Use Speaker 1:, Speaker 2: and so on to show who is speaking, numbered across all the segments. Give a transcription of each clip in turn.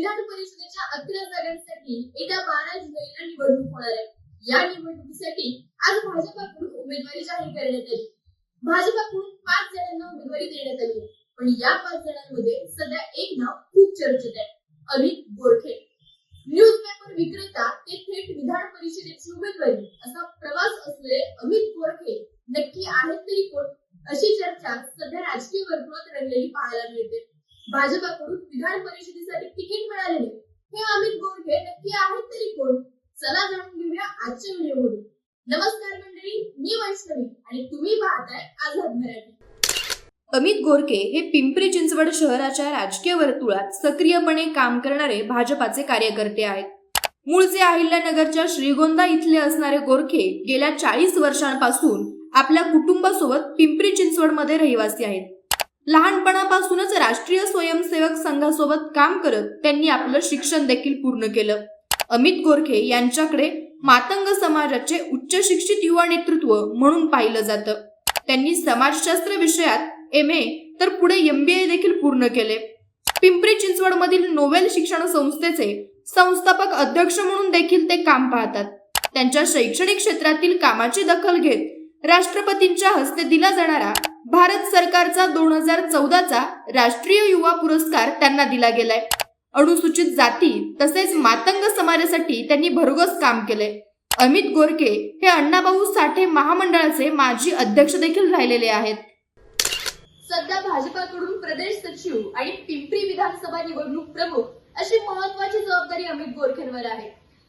Speaker 1: विधान परिषदेच्या अकरा जागांसाठी येत्या बारा जुलैला निवडणूक होणार आहे. या निवडणुकीसाठी आज भाजपाकडून उमेदवारी जाहीर करण्यात आली. भाजपाकडून पाच जणांना उमेदवारी देण्यात आली. पण या पाच जणांमध्ये सध्या एक नाव खूप चर्चेत आहे. अमित गोरखे न्यूजपेपर विक्रेता ते थेट विधान परिषदेची उमेदवारी असा प्रवास असलेले अमित गोरखे नक्की आहेत तरी कोण? अशी चर्चा सध्या राजकीय वर्तुळात रंगलेली पाहायला मिळते. भाजपाकडून विधान परिषदेसाठी तिकीट मिळालेले हे अमित गोरखे नक्की आहेत तरी कोण? चला जाणून घेऊया आजच्या व्हिडिओमधून. नमस्कार मंडळी मी वैष्णवी आणि तुम्ही पाहताय आझाद मराठी.
Speaker 2: अमित गोरके हे पिंपरी चिंचवड शहराच्या राजकीय वर्तुळात सक्रियपणे काम करणारे भाजपाचे कार्यकर्ते आहेत. मूळचे अहिल्यानगरच्या श्रीगोंदा इथले असणारे गोरखे गेल्या चाळीस वर्षांपासून आपल्या कुटुंबासोबत पिंपरी चिंचवडमध्ये रहिवासी आहेत. लहानपणापासूनच राष्ट्रीय स्वयंसेवक संघासोबत काम करत त्यांनी आपलं शिक्षण देखील पूर्ण केलं. अमित गोरखे यांच्याकडे मातंग समाजाचे उच्च शिक्षित युवा नेतृत्व म्हणून पाहिलं जातं. त्यांनी समाजशास्त्र विषयात एम ए तर पुढे एम बी ए देखील पूर्ण केले. पिंपरी चिंचवडमधील नोवेल शिक्षण संस्थेचे संस्थापक अध्यक्ष म्हणून देखील ते काम पाहतात. त्यांच्या शैक्षणिक क्षेत्रातील कामाची दखल घेत राष्ट्रपतींच्या हस्ते दिला जाणारा भारत सरकारचा दोन हजार चौदाचा राष्ट्रीय युवा पुरस्कार त्यांना दिला गेलाय. अनुसूचित जाती तसेच मातंग समाजासाठी त्यांनी भरघोस काम केले अमित गोरके हे अण्णाभाऊ साठे महामंडळाचे माजी अध्यक्ष देखील राहिलेले आहेत.
Speaker 1: सध्या भाजपाकडून प्रदेश सचिव आणि पिंपरी विधानसभा निवडणूक प्रमुख अशी महत्वाची जबाबदारी अमित गोरखेंवर आहे.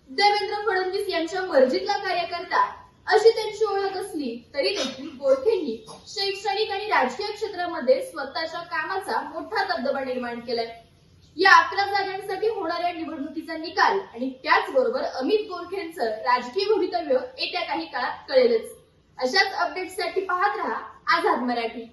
Speaker 1: देवेंद्र फडणवीस यांच्या मर्जीतला कार्यकर्ता अशी त्यांची ओळख असली तरी देखील गोरखेंनी शैक्षणिक राजकीय क्षेत्रामध्ये स्वतःच्या कामाचा मोठा दबदबा निर्माण केलाय. या अकरा जागांसाठी होणाऱ्या निवडणुकीचा निकाल आणि त्याचबरोबर अमित गोरखेंचं राजकीय भवितव्य येत्या काही काळात कळेलच. अशाच अपडेट्ससाठी पाहत रहा आझाद मराठी.